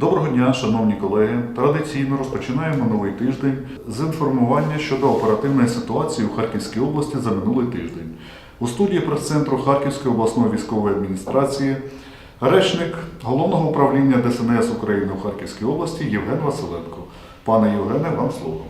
Доброго дня, шановні колеги. Традиційно розпочинаємо новий тиждень з інформування щодо оперативної ситуації у Харківській області за минулий тиждень. У студії прес-центру Харківської обласної військової адміністрації речник головного управління ДСНС України у Харківській області Євген Василенко. Пане Євгене, вам слово.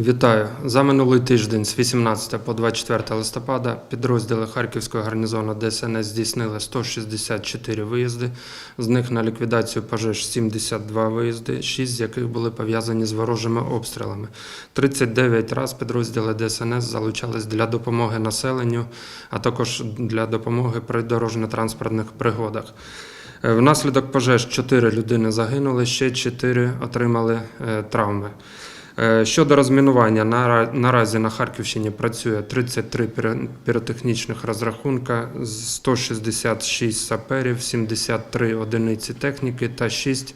Вітаю! За минулий тиждень з 18 по 24 листопада підрозділи Харківського гарнізону ДСНС здійснили 164 виїзди, з них на ліквідацію пожеж 72 виїзди, 6 з яких були пов'язані з ворожими обстрілами. 39 раз підрозділи ДСНС залучались для допомоги населенню, а також для допомоги при дорожньо-транспортних пригодах. Е, Внаслідок пожеж 4 людини загинули, ще 4 отримали е, травми. Е, Щодо розмінування, наразі на Харківщині працює 33 піротехнічних розрахунка, 166 саперів, 73 одиниці техніки та 6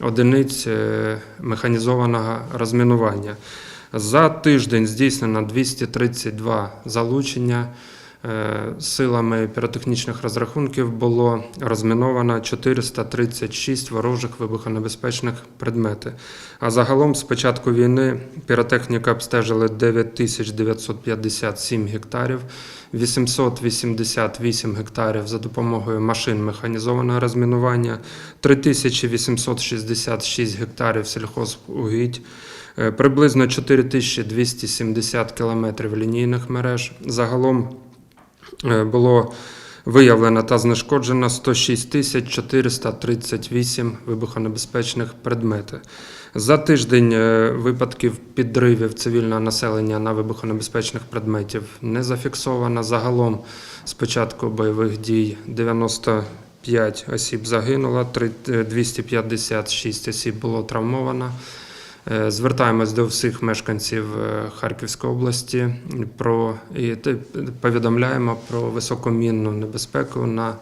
одиниць е, механізованого розмінування. За тиждень здійснено 232 залучення. Е, Силами піротехнічних розрахунків було розміновано 436 ворожих вибухонебезпечних предметів. А загалом з початку війни піротехніка обстежили 9957 гектарів, 888 гектарів за допомогою машин механізованого розмінування, 3866 гектарів сільхозугідь, е, приблизно 4270 кілометрів лінійних мереж. Загалом було виявлено та знешкоджено 106 тисяч 438 вибухонебезпечних предметів. За тиждень е, випадків підривів цивільного населення на вибухонебезпечних предметів не зафіксовано. Загалом з початку бойових дій 95 осіб загинуло, три- е, 256 осіб було травмовано. Е, Звертаємось до всіх мешканців е, Харківської області про і повідомляємо про високомінну небезпеку на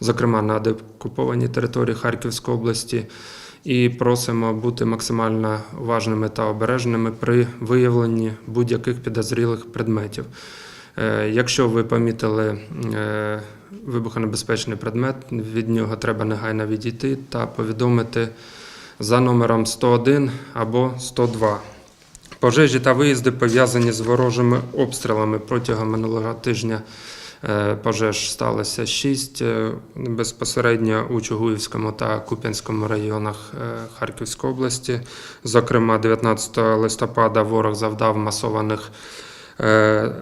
зокрема на деокупованій території Харківської області. І просимо бути максимально уважними та обережними при виявленні будь-яких підозрілих предметів. Е, Якщо ви помітили вибухонебезпечний предмет, від нього треба негайно відійти та повідомити за номером 101 або 102. Пожежі та виїзди пов'язані з ворожими обстрілами протягом минулого тижня. е, Пожеж сталося 6 безпосередньо у Чугуївському та Куп'янському районах е, Харківської області. Зокрема, 19 листопада ворог завдав масованих е,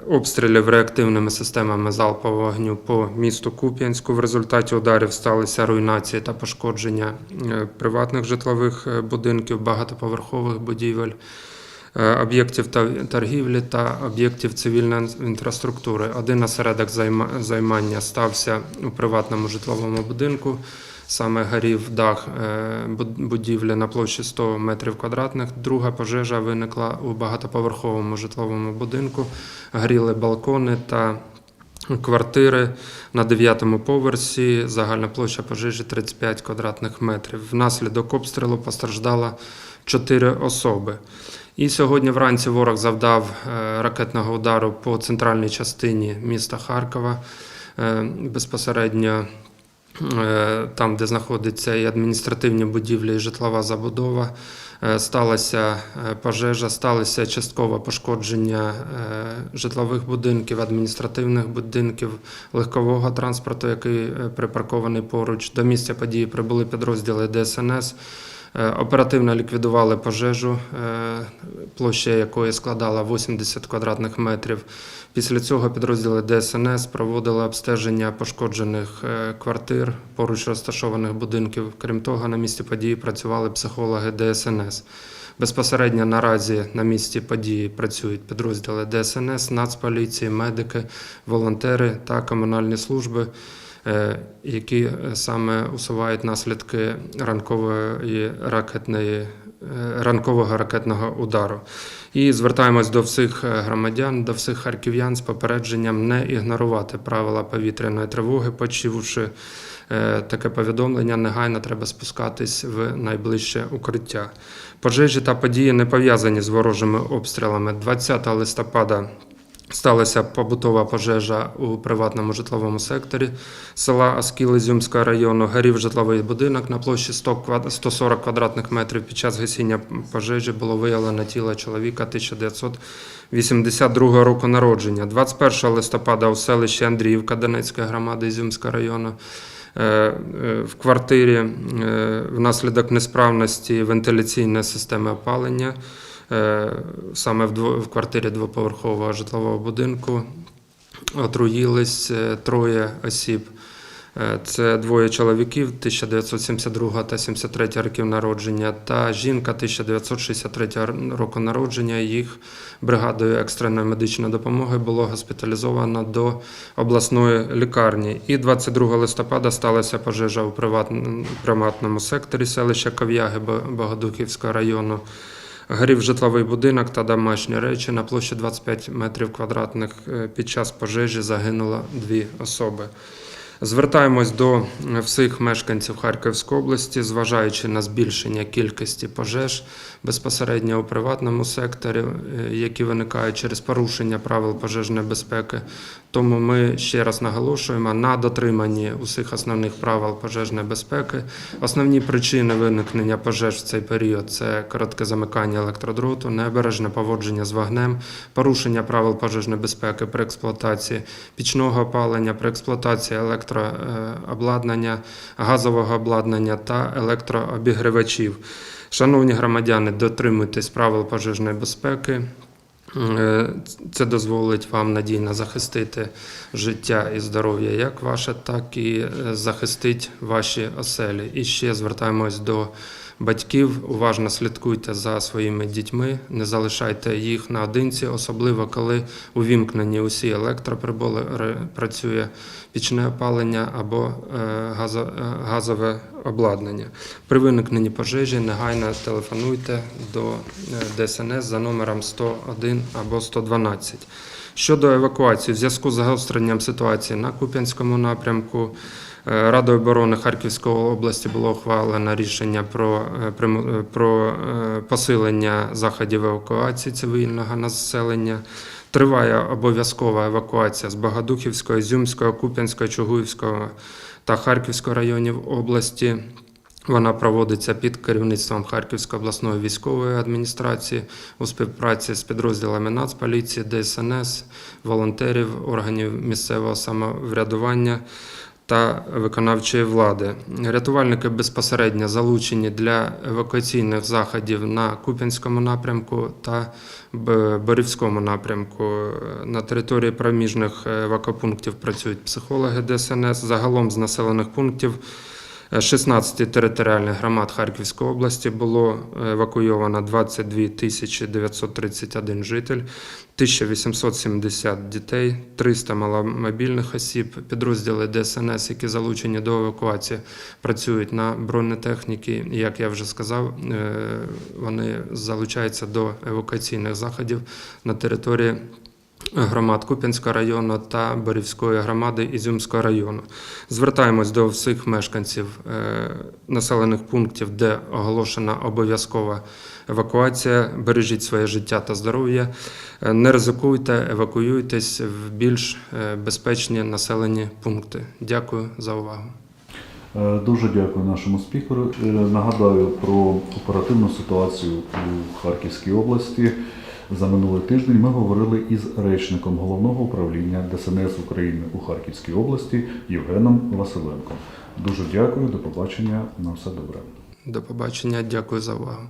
обстрілів реактивними системами залпового вогню по місту Куп'янську. В результаті ударів сталися руйнації та пошкодження е, приватних житлових е, будинків, багатоповерхових будівель. е, Об'єктів торгівлі та об'єктів цивільної інфраструктури. Один осередок займання стався у приватному житловому будинку. Саме горів дах е, будівлі на площі 100 метрів квадратних. Друга пожежа виникла у багатоповерховому житловому будинку. Горіли балкони та квартири на 9-му поверсі. Загальна площа пожежі 35 квадратних метрів. Внаслідок обстрілу постраждало 4 особи. І сьогодні вранці ворог завдав е, ракетного удару по центральній частині міста Харкова. Е, Безпосередньо там, де знаходиться і адміністративні будівлі, і житлова забудова. Е, Сталася е, пожежа, сталося часткове пошкодження е, житлових будинків, адміністративних будинків, легкового транспорту, який е, припаркований поруч. До місця події прибули підрозділи ДСНС. Е, Оперативно ліквідували пожежу, е, площа якої складала 80 квадратних метрів. Після цього підрозділи ДСНС проводили обстеження пошкоджених е, квартир, поруч розташованих будинків. Крім того, на місці події працювали психологи ДСНС. Безпосередньо наразі на місці події працюють підрозділи ДСНС, Нацполіції, медики, волонтери та комунальні служби які е, саме усувають наслідки ранкової ракетної е, ранкового ракетного удару. І звертаємось до всіх е, громадян, до всіх харків'ян з попередженням не ігнорувати правила повітряної тривоги, почувши е, таке повідомлення, негайно треба спускатись в найближче укриття. Пожежі та події не пов'язані з ворожими обстрілами. 20 листопада Сталася побутова пожежа у приватному житловому секторі села Аскіл Ізюмського району. Горів житловий будинок на площі 140 квадратних метрів. Під час гасіння пожежі було виявлено тіло чоловіка 1982 року народження. 21 листопада у селищі Андріївка Донецької громади Ізюмського району. е, е, В квартирі е, внаслідок несправності вентиляційної системи опалення саме в, квартирі двоповерхового житлового будинку отруїлись е, троє осіб. Е, Це двоє чоловіків 1972 та 73 років народження та жінка 1963 року народження. Їх бригадою екстреної медичної допомоги було госпіталізовано до обласної лікарні. І 22 листопада сталася пожежа у приватному, секторі селища Ков'яги Богодухівського району. Горів житловий будинок та домашні речі на площі 25 метрів квадратних. Е, Під час пожежі загинуло дві особи. Звертаємось до е, всіх мешканців Харківської області, зважаючи на збільшення кількості пожеж безпосередньо у приватному секторі, е, які виникають через порушення правил пожежної безпеки. Тому ми ще раз наголошуємо на дотриманні усіх основних правил пожежної безпеки. Основні причини виникнення пожеж в цей період це коротке замикання електродроту, необережне поводження з вогнем, порушення правил пожежної безпеки при експлуатації пічного опалення, при експлуатації електрообладнання, газового обладнання та електрообігрівачів. Шановні громадяни, дотримуйтесь правил пожежної безпеки. Е, Це дозволить вам надійно захистити життя і здоров'я як ваше, так і е, захистить ваші оселі. І ще звертаємось до батьків. Уважно слідкуйте за своїми дітьми, не залишайте їх наодинці, особливо коли увімкнені усі електроприбори, працює пічне опалення або е, е, газове обладнання. При виникненні пожежі негайно телефонуйте до е, ДСНС за номером 101 або 112. Щодо евакуації, в зв'язку з загостренням ситуації на Куп'янському напрямку, Радою оборони Харківської області було ухвалено рішення про, е, е, про е, посилення заходів евакуації цивільного населення. Триває обов'язкова евакуація з Богодухівського, Ізюмського, Куп'янського, Чугуївського та Харківського районів області. Вона проводиться під керівництвом Харківської обласної військової адміністрації у співпраці з підрозділами Нацполіції, ДСНС, волонтерів, органів місцевого самоврядування та виконавчої влади. Рятувальники безпосередньо залучені для евакуаційних заходів на Куп'янському напрямку та Борівському напрямку. На території проміжних евакопунктів працюють психологи ДСНС. Загалом з населених пунктів 16 територіальних громад Харківської області було евакуйовано 22 тисячі 931 житель, 1870 дітей, 300 маломобільних осіб. Підрозділи ДСНС, які залучені до евакуації, працюють на бронетехніки. І, Як я вже сказав, е, вони залучаються до евакуаційних заходів на території громад Куп'янського району та Борівської громади Ізюмського району. Звертаємось до всіх мешканців е, населених пунктів, де оголошена обов'язкова евакуація. Бережіть своє життя та здоров'я. Е, Не ризикуйте, евакуюйтесь в більш е, безпечні населені пункти. Дякую за увагу. Дуже дякую нашому спікеру. Нагадаю про оперативну ситуацію у Харківській області. За минулий тиждень ми говорили із речником головного управління ДСНС України у Харківській області Євгеном Василенком. Дуже дякую, до побачення. На все добре. До побачення. Дякую за увагу.